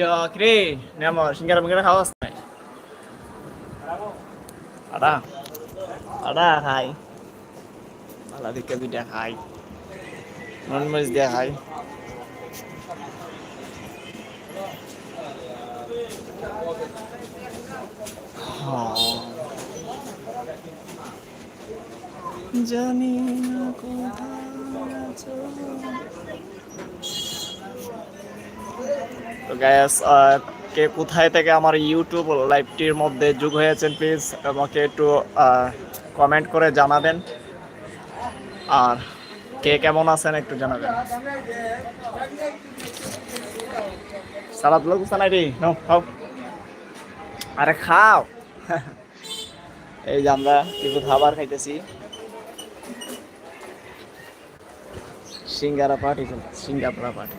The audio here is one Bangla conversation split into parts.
ইয়া কিরে নেমো সিঙ্গারা মিঙ্গারা খাওয়াস নাই আডা আডা খাই আলা দিকে দুইটা খাই নন মরিচ দিয়া খাই জানি না কোথায় আছো তো গ্যাস কে কোথায় থেকে আমার ইউটিউব লাইভটির মধ্যে যোগ হয়েছেন প্লিজ আমাকে একটু কমেন্ট করে জানাবেন। আর কে কেমন আছেন একটু জানাবেন। সালাদ লোক সালাই রে নাও, খাও। আরে খাও। এই যে আমরা কিছু খাবার খাইতেছি। সিঙ্গারা পার্টি সিঙ্গাপুরা পার্টি।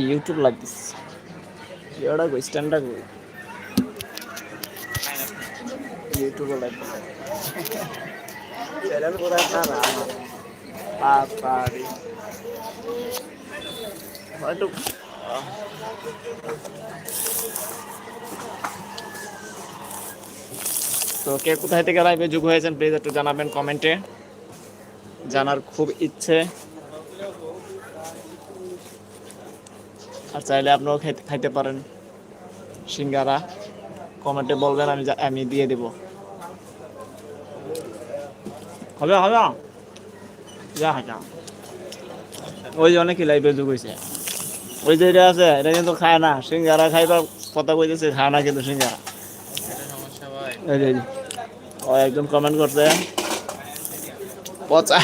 ইউটিউব লাগতেছে এড়া গো স্ট্যান্ডার্ড গো ইউটিউব লাগতেছে চ্যানেল কোথায় না পাপারি হয়তো। তো কে কোথায় থেকে লাইভে যোগ হয়েছেন প্লিজ একটু জানাবেন কমেন্টে জানার খুব ইচ্ছে। আর চাইলে আপনিও খাইতে খাইতে পারেন। সিঙ্গারা কমেন্টে বলবেন আমি আমি দিয়ে দেব। হবে হবে। যা হাঁটা ওই যে অনেকই লাইভে যুগ হয়েছে ওই যে এটা আছে এটা কিন্তু খায় না। সিঙ্গারা খাইবার কথা কইতেছে খায় না কিন্তু সিঙ্গারা। ও একজন কমেন্ট করছে পচা।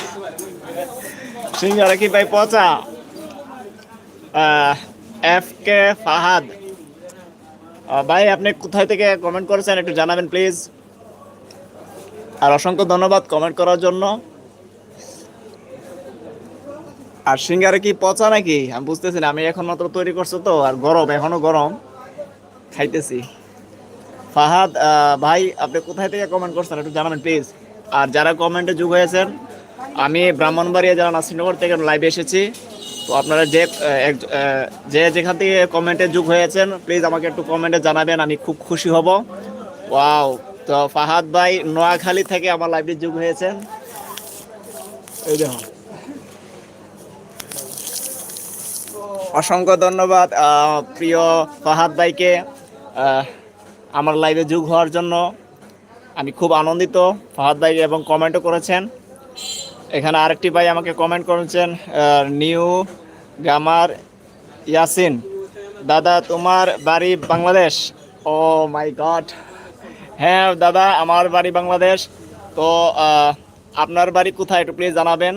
সিঙ্গারা কি ভাই পচা? এফ কে ফাহাদ ভাই, আপনি কোথায় থেকে কমেন্ট করেছেন একটু জানাবেন প্লিজ আর অসংখ্য ধন্যবাদ কমেন্ট করার জন্য। আর সিঙ্গারে কি পচা নাকি? আমি বুঝতেছি না, আমি এখন মাত্র তৈরি করছ তো, আর গরম, এখনও গরম। খাইতেছি। ফাহাদ ভাই, আপনি কোথায় থেকে কমেন্ট করছেন একটু জানাবেন প্লিজ আর যারা কমেন্টে যোগ হয়েছেন, আমি ব্রাহ্মণবাড়িয়া যারা নাসিনগর থেকে লাইভে এসেছি। তো আপনারা যে যে যেখান থেকে কমেন্টে যোগ হয়েছেন প্লিজ আমাকে একটু কমেন্টে জানাবেন, আমি খুব খুশি হব। ওয়াও তো ফাহাদ ভাই নোয়াখালী থেকে আমার লাইভে যোগ হয়েছেন। এই দেখুন। অসংখ্য ধন্যবাদ প্রিয় ফাহাদ ভাইকে আমার লাইভে যোগ হওয়ার জন্য। আমি খুব আনন্দিত, ফাহাদ ভাই এবং কমেন্টও করেছেন। এখানে আরেকটি ভাই আমাকে কমেন্ট করেছেন নিউ গামার ইয়াসিন। দাদা, তোমার বাড়ি বাংলাদেশ? ও মাই গড হ্যাঁ দাদা, আমার বাড়ি বাংলাদেশ। তো আপনার বাড়ি কোথায় একটু প্লিজ জানাবেন।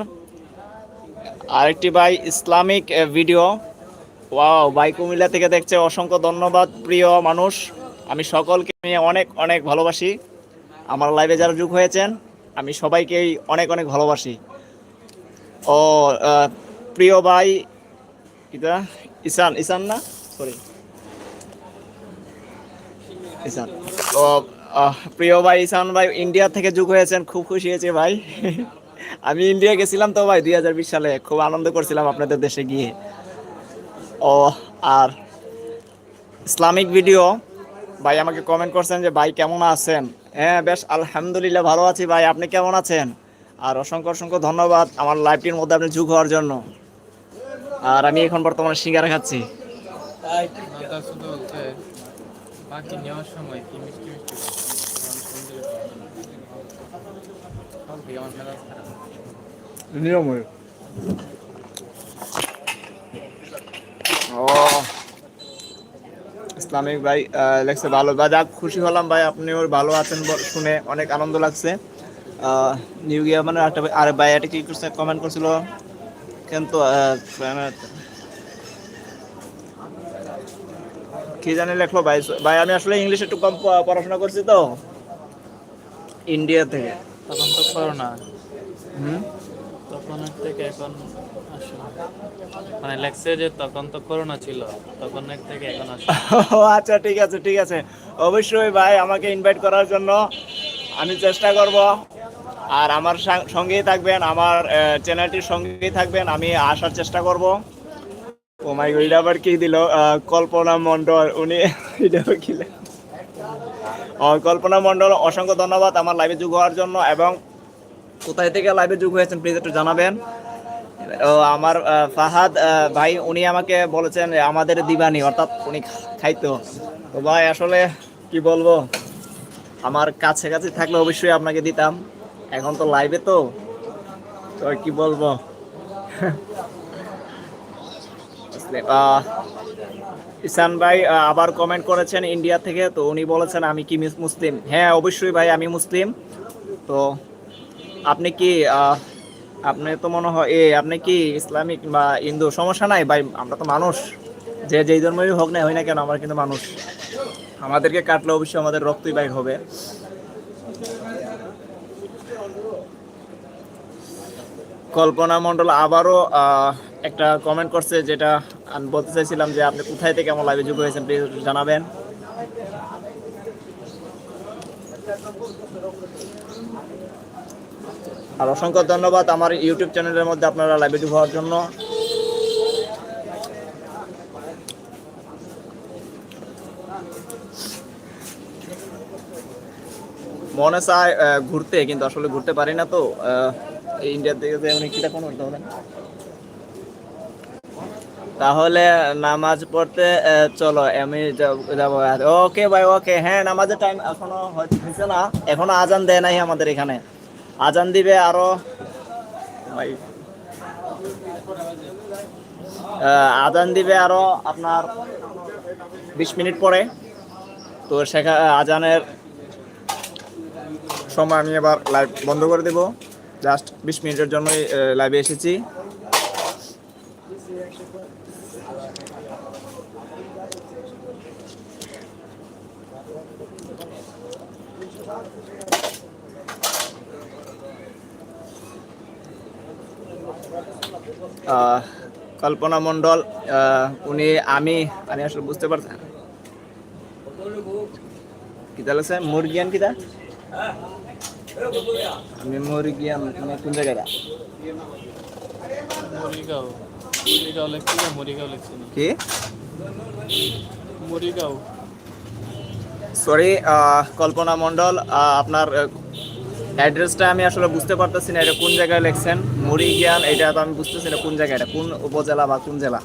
আরেকটি ভাই, ইসলামিক ভিডিও ওয়াও ভাই কুমিল্লা থেকে দেখছে, অসংখ্য ধন্যবাদ, প্রিয় মানুষ। আমি সকলকে নিয়ে অনেক অনেক ভালোবাসি। আমার লাইভে যারা যুগ হয়েছেন আমি সবাইকেই অনেক অনেক ভালোবাসি। ও প্রিয় ভাই এটা ইসান ইসান না? সরি ইসান ও প্রিয় ভাই ইসান ভাই, ইন্ডিয়া থেকে যুগ হয়েছেন, খুব খুশি হয়েছে ভাই। আমি ইন্ডিয়া গেছিলাম তো ভাই, দুই হাজার বিশ সালে। খুব আনন্দ করছিলাম আপনাদের দেশে গিয়ে। ও, আর ইসলামিক ভিডিও, ভাই আমাকে কমেন্ট করছেন যে, ভাই কেমন আছেন? হ্যাঁ বেশ আলহামদুলিল্লাহ ভালো আছি ভাই। আপনি কেমন আছেন? আর অসংখ্য অসংখ্য ধন্যবাদ আমার লাইফটির মধ্যে আপনি যুগ হওয়ার জন্য। আর আমি এখন বর্তমানে সিঙ্গারা খাচ্ছি। ও ইসলামিক ভাই লেখছে ভালো। বা যাক খুশি হলাম ভাই আপনিও ভালো আছেন শুনে অনেক আনন্দ লাগছে। নিউ ইয়ার মানে একটা আর ভাই এটা কি করছে? কমেন্ট করছিল। কিন্তু কি জানি লেখলো ভাই। ভাই আমি আসলে ইংলিশ একটু কম পড়াশোনা করছি তো। ইন্ডিয়া থেকে তখন তো করোনা। হুম? তখনের থেকে এখন মানে লেগছে যে তখন তো করোনা ছিল তখন থেকে এখন ও আচ্ছা ঠিক আছে ঠিক আছে। অবশ্যই ভাই, আমাকে ইনভাইট করার জন্য আমি চেষ্টা করব। আর আমার সঙ্গেই থাকবেন, আমার চ্যানেলটির সঙ্গেই থাকবেন, আমি আসার চেষ্টা করব। ও মাই গড আবার কি দিল? কল্পনা মণ্ডল, উনি এটা কল্পনা মণ্ডল, অসংখ্য ধন্যবাদ আমার লাইভে যোগ হওয়ার জন্য এবং কোথায় থেকে লাইভে যোগ হয়েছেন প্লিজ একটু জানাবেন। ও, আমার ফাহাদ ভাই, উনি আমাকে বলেছেন আমাদের দিবানি, অর্থাৎ উনি খাইতো। তো ভাই, আসলে কি বলব? আমার কাছে কাছে থাকলে অবশ্যই আপনাকে দিতাম। এখন তো লাইভে তো। তো কি বলব? ইসান ভাই আবার কমেন্ট করেছেন ইন্ডিয়া থেকে, তো উনি বলেছেন আমি কি মুসলিম? হ্যাঁ অবশ্যই ভাই, আমি মুসলিম। তো আপনি কি আপনি তো মনে হয়, এ, আপনি কি ইসলামিক বা হিন্দু? সমস্যা নাই ভাই, আমরা তো মানুষ। যে যেই ধর্মই হোক না, হয় না কেন, আমরা কিন্তু মানুষ। আমাদেরকে কাটলে অবশ্যই আমাদের রক্তই বাইর হবে। কল্পনা মণ্ডল আবারও একটা কমেন্ট করছে যেটা আমি বলতে চাইছিলাম যে আপনি কোথায় থেকে আমার লাইভে যুক্ত হয়েছেন প্লিজ জানাবেন। আর অসংখ্য ধন্যবাদ আমার ইউটিউব চ্যানেলের মধ্যে আপনারা লাইভে যুক্ত হওয়ার জন্য। মনে চায় ঘুরতে, কিন্তু আসলে ঘুরতে পারি না তো ইন্ডিয়ার দিকে যে উনি কিটা কোন তাহলে তাহলে নামাজ পড়তে চলো, আমি যাব- ওকে ভাই ওকে হ্যাঁ নামাজের টাইম এখনও হচ্ছে না, এখনও আজান দেয় নাই আমাদের এখানে। আজান দিবে আরও। ভাই। আজান দিবে আরও আপনার বিশ মিনিট পরে। তো সেখানে আজানের সময় আমি এবার লাইভ বন্ধ করে দেব। জাস্ট বিশ মিনিটের জন্যই লাইভে এসেছি। কল্পনা মণ্ডল উনি আমি আমি আসলে বুঝতে পারছি না। কিতা লাগছে মুরগিয়ান কিতা আমি মুরগিয়ান মানে কোন জায়গায় মরিগাঁও মরিগাঁও লেখছি না মরিগাঁও লেখছি না। কি? মরিগাঁও সরি কল্পনা মণ্ডল আপনার অ্যাড্রেসটা আমি আসলে বুঝতে পারতেছি না, এটা কোন জায়গায় লেখছেন? মুরিগিয়ান এটা তো আমি বুঝতেছি না কোন জায়গায়, এটা কোন উপজেলা বা কোন জেলা?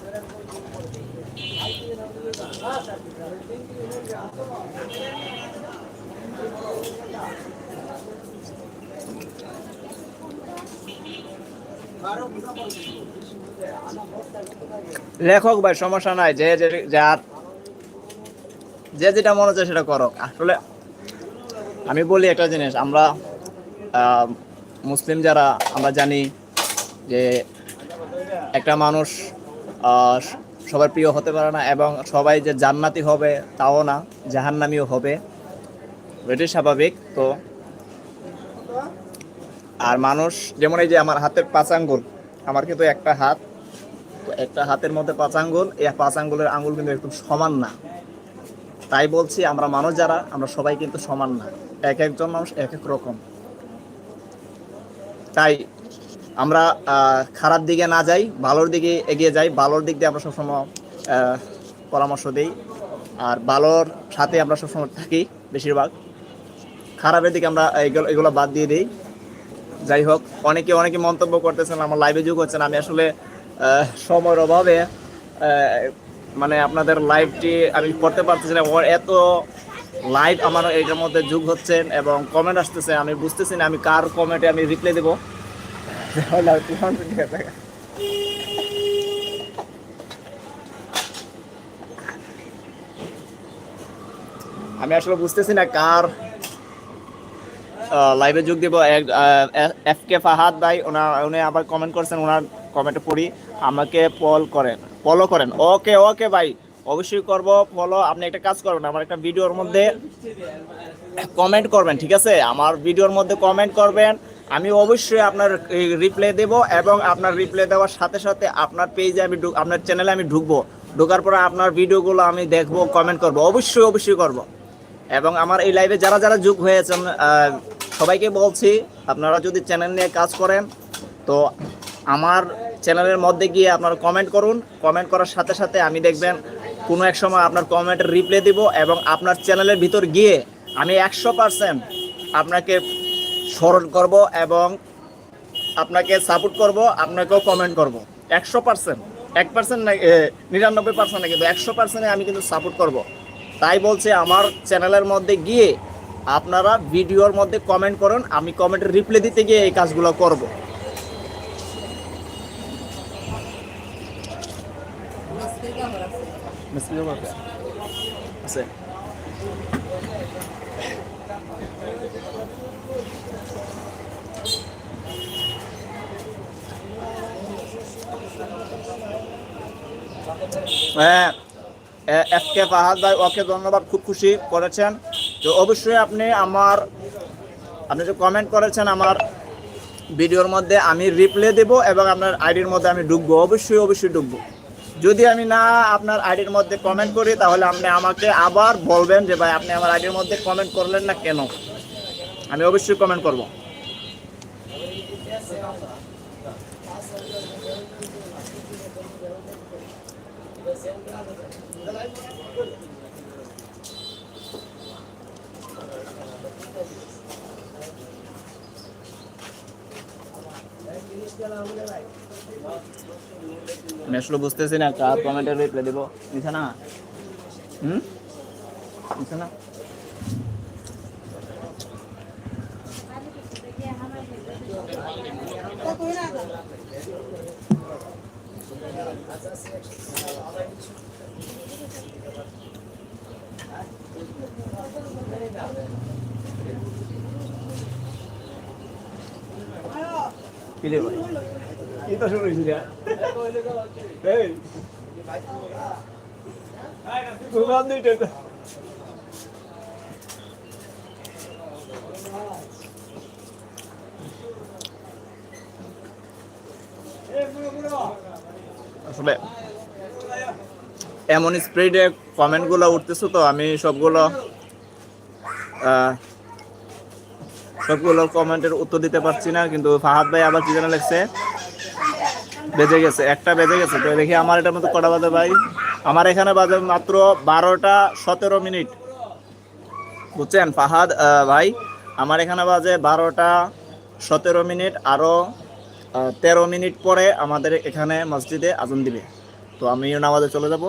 লেখক ভাই, সমস্যা নাই, যে যার, যে যেটা মনে হচ্ছে সেটা করো আসলে আমি বলি একটা জিনিস, আমরা মুসলিম যারা, আমরা জানি যে একটা মানুষ সবার প্রিয় হতে পারে না এবং সবাই যে জান্নাতি হবে তাও না, জাহান্নামিও হবে। এটাই স্বাভাবিক, তো। আর মানুষ, যেমন এই যে আমার হাতের পাঁচ আঙ্গুল, আমার কিন্তু একটা হাত, তো একটা হাতের মধ্যে পাঁচ আঙ্গুল, এই পাঁচ আঙ্গুলের আঙ্গুল কিন্তু একদম সমান না। তাই বলছি, আমরা মানুষ যারা, আমরা সবাই কিন্তু সমান না। এক একজন মানুষ এক এক রকম। তাই আমরা খারাপ দিকে না যাই, ভালোর দিকে এগিয়ে যাই। ভালোর দিক দিয়ে আমরা সবসময় পরামর্শ দিই। আর ভালোর সাথে আমরা সবসময় থাকি বেশিরভাগ। খারাপের দিকে আমরা এগুলো এগুলো বাদ দিয়ে দিই। যাই হোক, অনেকে অনেকে মন্তব্য করতেছেন, আমার লাইভে যুগ হচ্ছেন আমি আসলে সময়ের অভাবে মানে আপনাদের লাইভটি আমি করতে পারতেছি না। এত লাইভ আমার এটার মধ্যে যুগ হচ্ছেন এবং কমেন্ট আসতেছে, আমি বুঝতেছি না, আমি কার কমেন্টে আমি রিপ্লাই দেবো। আমি আসলে বুঝতেছি না কার লাইভে যোগ দিব। এফ কে ফাহাদ ভাই ওনার উনি আবার কমেন্ট করছেন ওনার কমেন্টে পড়ি। আমাকে পল করেন ফলো করেন। ওকে ওকে ভাই। অবশ্যই করব, ফলো, আপনি একটা কাজ করবেন, আমার একটা ভিডিওর মধ্যে কমেন্ট করবেন, ঠিক আছে? আমার ভিডিওর মধ্যে কমেন্ট করবেন, আমি অবশ্যই আপনার রিপ্লাই দেব এবং আপনার রিপ্লাই দেওয়ার সাথে সাথে আপনার পেজে আমি আপনার চ্যানেলে আমি ঢুকবো। ঢোকার পরে আপনার ভিডিওগুলো আমি দেখব কমেন্ট করব, অবশ্যই অবশ্যই করব। এবং আমার এই লাইভে যারা যারা যোগ হয়েছেন সবাইকে বলছি, আপনারা যদি চ্যানেল নিয়ে কাজ করেন, তো আমার চ্যানেলের মধ্যে গিয়ে আপনারা কমেন্ট করুন। কমেন্ট করার সাথে সাথে আমি দেখবেন কোনো এক সময় আপনার কমেন্টের রিপ্লাই দিব এবং আপনার চ্যানেলের ভিতর গিয়ে আমি একশো পারসেন্ট আপনাকে স্মরণ করব এবং আপনাকে সাপোর্ট করব, আপনাকেও কমেন্ট করব। একশো পার্সেন্ট এক পার্সেন্ট না নিরানব্বই পার্সেন্ট না কিন্তু একশো পার্সেন্টে আমি কিন্তু সাপোর্ট করব। তাই বলছে আমার চ্যানেলের মধ্যে গিয়ে আপনারা ভিডিওর মধ্যে কমেন্ট করুন, আমি কমেন্টের রিপ্লাই দিতে গিয়ে এই কাজগুলো করব। হ্যাঁ ভাই ওকে ধন্যবাদ, খুব খুশি করেছেন। তো অবশ্যই আপনি আমার, আপনি যে কমেন্ট করেছেন আমার ভিডিওর মধ্যে আমি রিপ্লাই দেব এবং আপনার আইডির মধ্যে আমি ঢুকবো। অবশ্যই অবশ্যই ঢুকবো। যদি আমি না আপনার আইডির মধ্যে কমেন্ট করি, তাহলে আপনি আমাকে আবার বলবেন যে, ভাই, আপনি আমার আইডির মধ্যে কমেন্ট করলেন না কেন? আমি অবশ্যই কমেন্ট করব। আমি আসলে বুঝতেছি না কার কমেন্টের রিপ্লাই দেবো। নিছে না? হুম? নিছে না? রে ভাই? কি তো শুনিস রে এই ঘুমান দিতে আসলে এমন স্প্রিডে তো, আমি সবগুলো সবগুলো কমেন্টের উত্তর দিতে পারছি না, কিন্তু ফাহাদ ভাই আবার কি জানা লিখছে? বেজে গেছে, একটা বেজে গেছে। তো দেখি আমার এটার মতো কটা বাজে ভাই? আমার এখানে বাজে মাত্র বারোটা সতেরো মিনিট। বুঝছেন? ফাহাদ ভাই, আমার এখানে বাজে বারোটা সতেরো মিনিট আরও তেরো মিনিট পরে আমাদের এখানে মসজিদে আজান দিবে। তো আমিও নামাজে চলে যাব।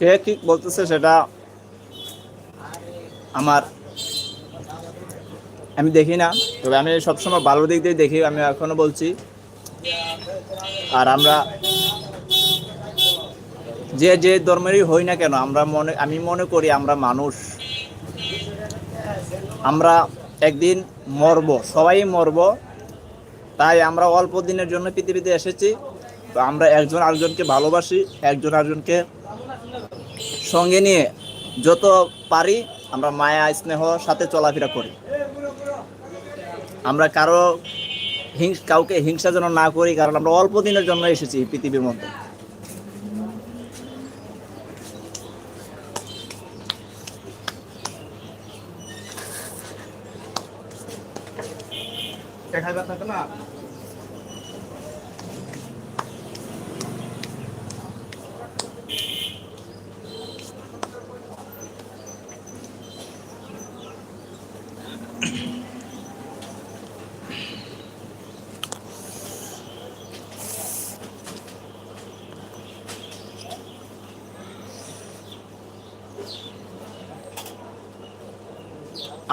কে কি বলতেছে সেটা আমার আমি দেখি না। তবে আমি সবসময় ভালো দিক দিয়ে দেখি, আমি এখনও বলছি। আর আমরা যে যে ধর্মেরই হই না কেন, আমরা মনে, আমি মনে করি আমরা মানুষ। আমরা একদিন মরব, সবাই মরব। তাই আমরা অল্প দিনের জন্য পৃথিবীতে এসেছি। তো আমরা একজন আরেকজনকে ভালোবাসি, একজন আরেকজনকে সঙ্গে নিয়ে যত পারি আমরা মায়া, স্নেহ সাথে চলাফেরা করি। আমরা কারও হিংস, কাউকে হিংসা যেন না করি, কারণ আমরা অল্প দিনের জন্য এসেছি পৃথিবীর মধ্যে। না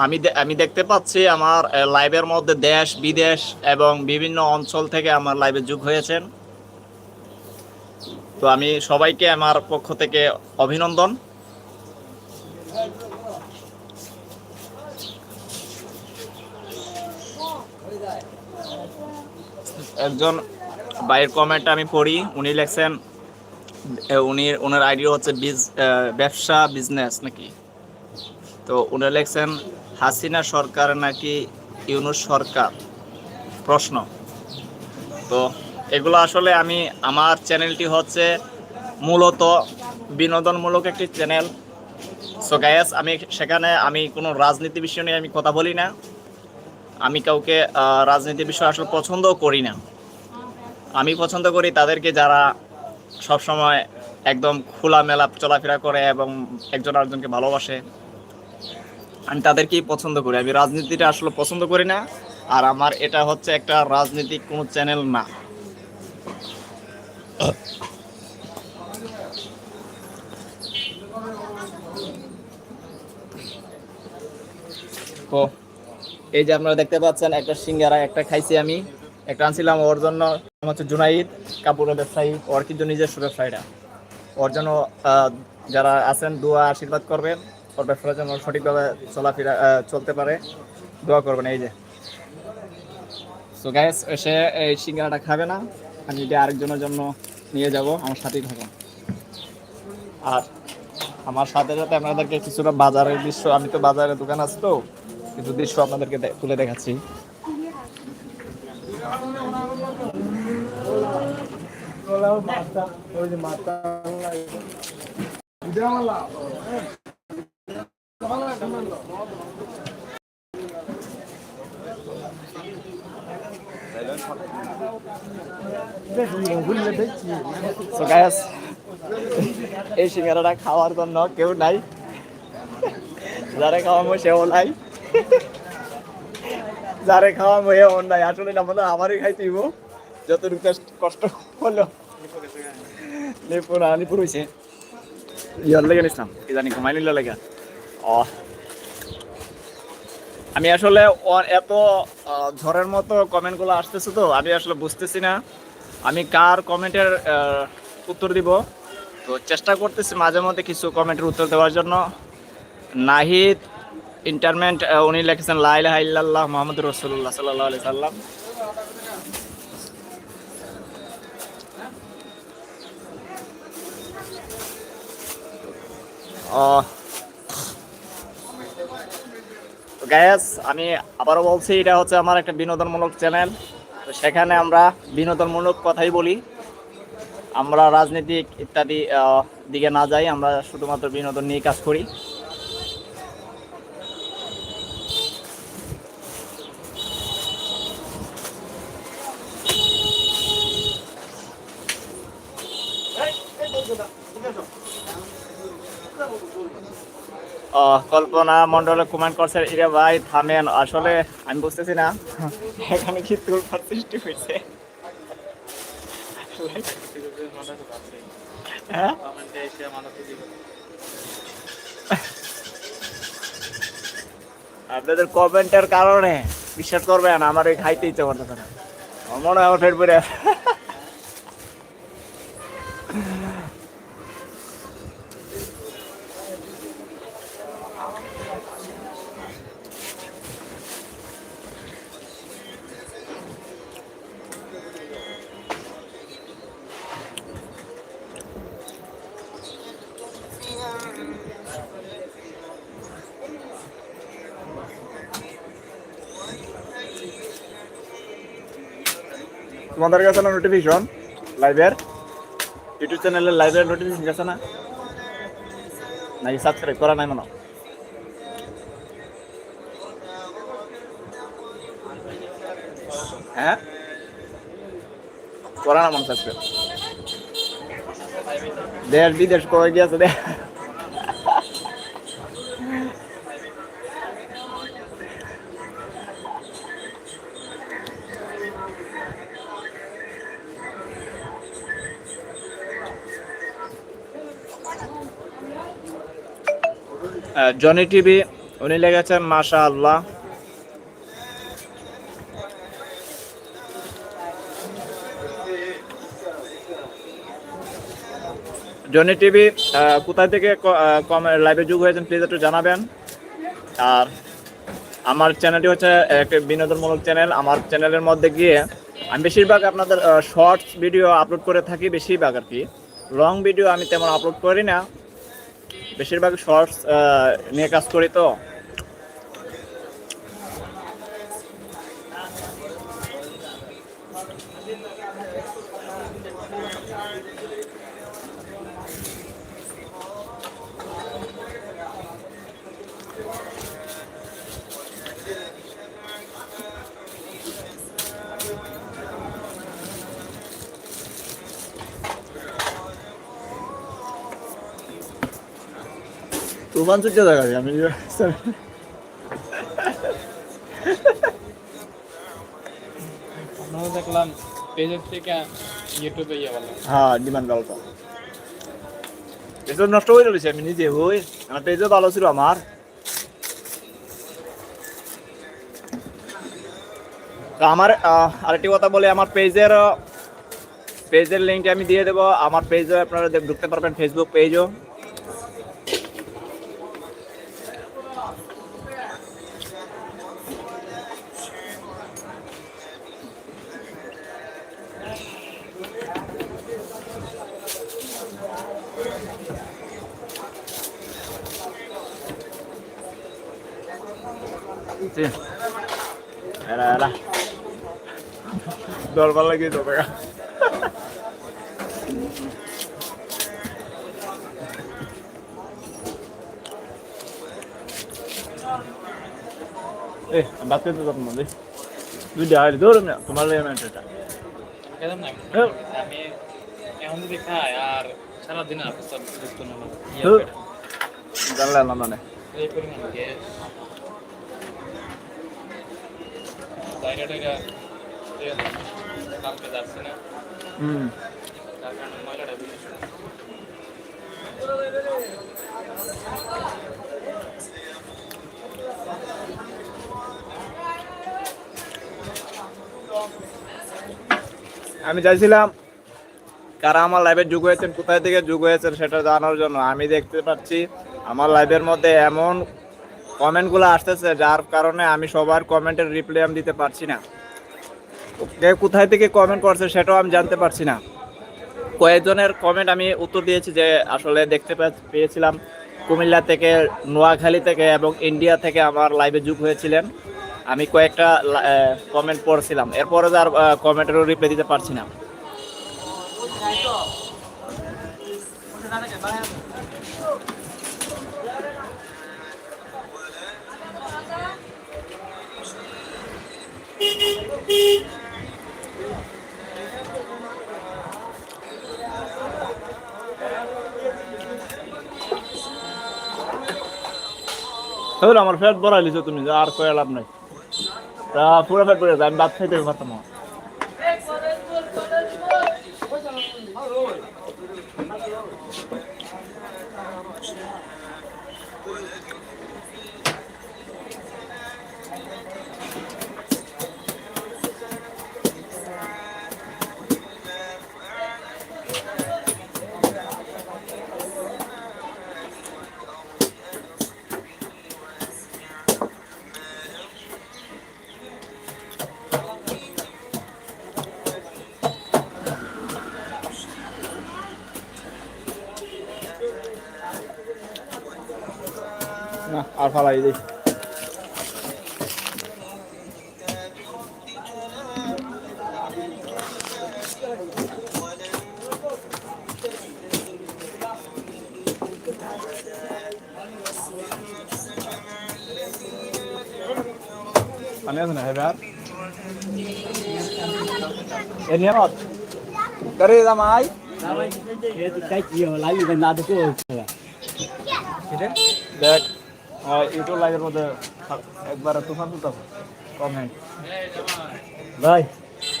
আমি আমি দেখতে পাচ্ছি আমার লাইভের মধ্যে দেশ, বিদেশ এবং বিভিন্ন অঞ্চল থেকে আমার লাইভে যোগ হয়েছেন। তো আমি সবাইকে আমার পক্ষ থেকে অভিনন্দন। একজন বাইর কমেন্ট আমি পড়ি, উনি লেখছেন উনি ওনার আইডিয়া হচ্ছে ব্যবসা বিজনেস নাকি? তো উনি লেখছেন হাসিনা সরকার নাকি ইউনুস সরকার? প্রশ্ন। তো এগুলো আসলে আমি, আমার চ্যানেলটি হচ্ছে মূলত বিনোদনমূলক একটি চ্যানেল। সো গায়াস আমি সেখানে, আমি কোনো রাজনীতি বিষয় নিয়ে আমি কথা বলি না। আমি কাউকে রাজনীতি বিষয় আসলে পছন্দও করি না। আমি পছন্দ করি তাদেরকে যারা সবসময় একদম খোলামেলা চলাফেরা করে এবং একজন আরেকজনকে ভালোবাসে। আমি তাদেরকেই পছন্দ করি। আমি রাজনীতিটা আসলে পছন্দ করি না, আর আমার এটা হচ্ছে একটা রাজনৈতিক কোনো চ্যানেল না। এই যে আপনারা দেখতে পাচ্ছেন, একটা সিঙ্গারা একটা খাইছি আমি। একটা আনছিলাম, ওর জন্য হচ্ছে জুনাইদ, কাপড়ের ব্যবসায়ী। ওর কিন্তু নিজস্ব ব্যবসায়ীরা। ওর জন্য যারা আছেন, দোয়া আশীর্বাদ করবেন। ওর ব্যবসার জন্য সঠিকভাবে চলাফেরা চলতে পারে। দোয়া করবেন এই যে। সো গ্যাস সে এই সিঙ্গারাটা খাবে না। আমি এটা আরেকজনের জন্য নিয়ে যাব আমার সাথেই থাকুন। আর আমার সাথে সাথে আপনাদেরকে কিছুটা বাজারের দৃশ্য আমি তো বাজারে দোকান আছে তো কিছু দৃশ্য আপনাদেরকে তুলে দেখাচ্ছি। Guys, এই সিঙ্গারাটা খাওয়ার জন্য কেউ নাই। যারা খাওয়াবো সেও নাই। যারে খাওয়াবো এও নাই। আসলে না হয় আমারই খাইতেইব যতটুকু কষ্ট- কষ্ট হলো। লিপুর না হয়েছে ইয়ার লেগে নিছিলাম। কি জানি, ঘুমাই নিল লেগে। আমি আসলে ও- এত ঝড়ের মতো কমেন্টগুলো আসতেছে তো, আমি আসলে বুঝতেছি না। আমি কার কমেন্টের উত্তর দিব? তো চেষ্টা করতেছি মাঝে মধ্যে কিছু কমেন্টের উত্তর দেওয়ার জন্য। নাহিদ ইন্টারমেন্ট উনি লিখেছেন লাইলা ইল্লাল্লাহ মোহাম্মদ রসুল্লাহ সাল্লাহ আলি সাল্লাম। গ্যাস আমি আবারও বলছি, এটা হচ্ছে আমার একটা বিনোদনমূলক চ্যানেল তো সেখানে আমরা বিনোদনমূলক কথাই বলি। আমরা রাজনীতিক ইত্যাদি দিকে না যাই, আমরা শুধুমাত্র বিনোদন নিয়ে কাজ করি। কল্পনা মন্ডলে কমেন্ট করছে, ইরে ভাই, থামেন। আসলে আমি বুঝতেছি না। এখানে কি তোর সৃষ্টি হয়েছে? হ্যাঁ? আপনাদের কমেন্টের কারণে বিশ্বাস করবেন, আমার এই খাইতে ইচ্ছে করতেছে না। মনে হয় আমার পেট ভরে আছে। তোমাদের কাছে না নোটিফিকেশন লাইভের ইউটিউব চ্যানেলের লাইভের নোটিফিকেশন গেছে না নাকি সাবস্ক্রাইব করা নাই মনে হয়? করা না মনে সাবস্ক্রাইব দেশ বিদেশ করে গিয়েছে দে জনি টিভি উনি লেগেছেন মাশা আল্লাহ জনি টিভি কোথায় থেকে লাইভে যুগ হয়েছেন প্লিজ একটু জানাবেন। আর আমার চ্যানেলটি হচ্ছে একটা বিনোদনমূলক চ্যানেল আমার চ্যানেলের মধ্যে গিয়ে আমি বেশিরভাগ আপনাদের শর্টস ভিডিও আপলোড করে থাকি, বেশিরভাগ আর কি। লং ভিডিও আমি তেমন আপলোড করি না। বেশিরভাগ শর্টস নিয়ে কাজ করি তো। তুফান চুটে দেখা যায় আমি আমরাও দেখলাম পেজের থেকে ইউটিউবে ইয়ে বলে। হ্যাঁ ডিমান্ড ভালো তো। পেজ নষ্ট হয়ে চলেছে আমি নিজে হই আমার পেজও ভালো ছিল আমার। তো আমার আরেকটি কথা বলে আমার পেজের পেজের লিঙ্কটা আমি দিয়ে দেবো। আমার পেজে আপনারা ঢুকতে পারবেন ফেসবুক পেজও Dormal lagi tuh, Pak. Eh, বাদ করতে তো তোমাদের তুই ডাইর ধরুন না তোমার লেগে না এটা কেমন না। আমি এখন যদি খাই আর সারাদিন আর সব বুঝতো না। না মানে এই পরিমাণ গ্যাস টাইরা হুম। আমি চাইছিলাম কারা আমার লাইভে যুগ হয়েছেন কোথায় থেকে যুগ হয়েছেন সেটা জানার জন্য আমি দেখতে পাচ্ছি আমার লাইভের মধ্যে এমন কমেন্টগুলো আসতেছে যার কারণে আমি সবার কমেন্টের রিপ্লাই আমি দিতে পারছি না। কোথায় থেকে কমেন্ট করছে সেটাও আমি জানতে পারছি না। কয়েকজনের কমেন্ট আমি উত্তর দিয়েছি যে আসলে দেখতে পেয়েছিলাম। কুমিল্লা থেকে, নোয়াখালী থেকে এবং ইন্ডিয়া থেকে আমার লাইভে যুগ হয়েছিলেন। আমি কয়েকটা কমেন্ট পড়ছিলাম। এরপরে আর কমেন্টেরও রিপ্লাই দিতে পারছি না। তাহলে আমার ফ্যাট বড়াই লিছো তুমি আর কয়ে লাভ নাই। পুরো ফ্যাট পড়ে আমি ভাত খাইতে পারতাম আর ফালাই দিই। পানি আছে না নিয়ামত করে জামাই দেখ। ইউটিউব লাইভের মধ্যে একবার তুফান তুলতাম। কমেন্ট ভাই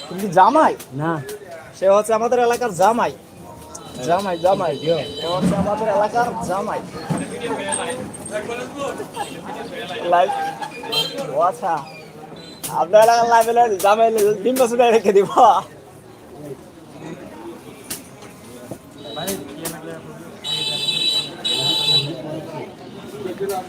তুমি কি জামাই? না। সে হচ্ছে আমাদের এলাকার জামাই। জামাই জামাই। সে হচ্ছে আমাদের এলাকার জামাই। লাইভ ও আচ্ছা। আপনার এলাকার লাইভে জামাই তিন বছর রেখে দিব। তো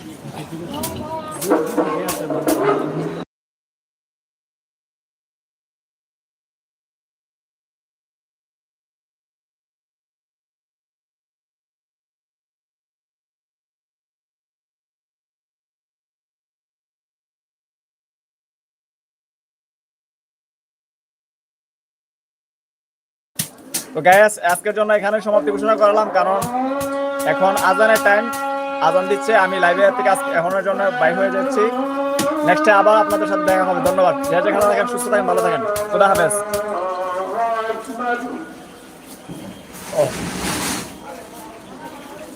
গ্যাস আজকের জন্য এখানে সমাপ্তি ঘোষণা করলাম কারণ এখন আজানের টাইম আজান দিচ্ছে, আমি লাইব্রেরি থেকে আজকে এখনের জন্য বাইর হয়ে যাচ্ছি। নেক্সট আবার আপনাদের সাথে দেখা হবে। ধন্যবাদ। যে যেখানে থাকেন, সুস্থ থাকেন, ভালো থাকেন। খুদা হাফেজ।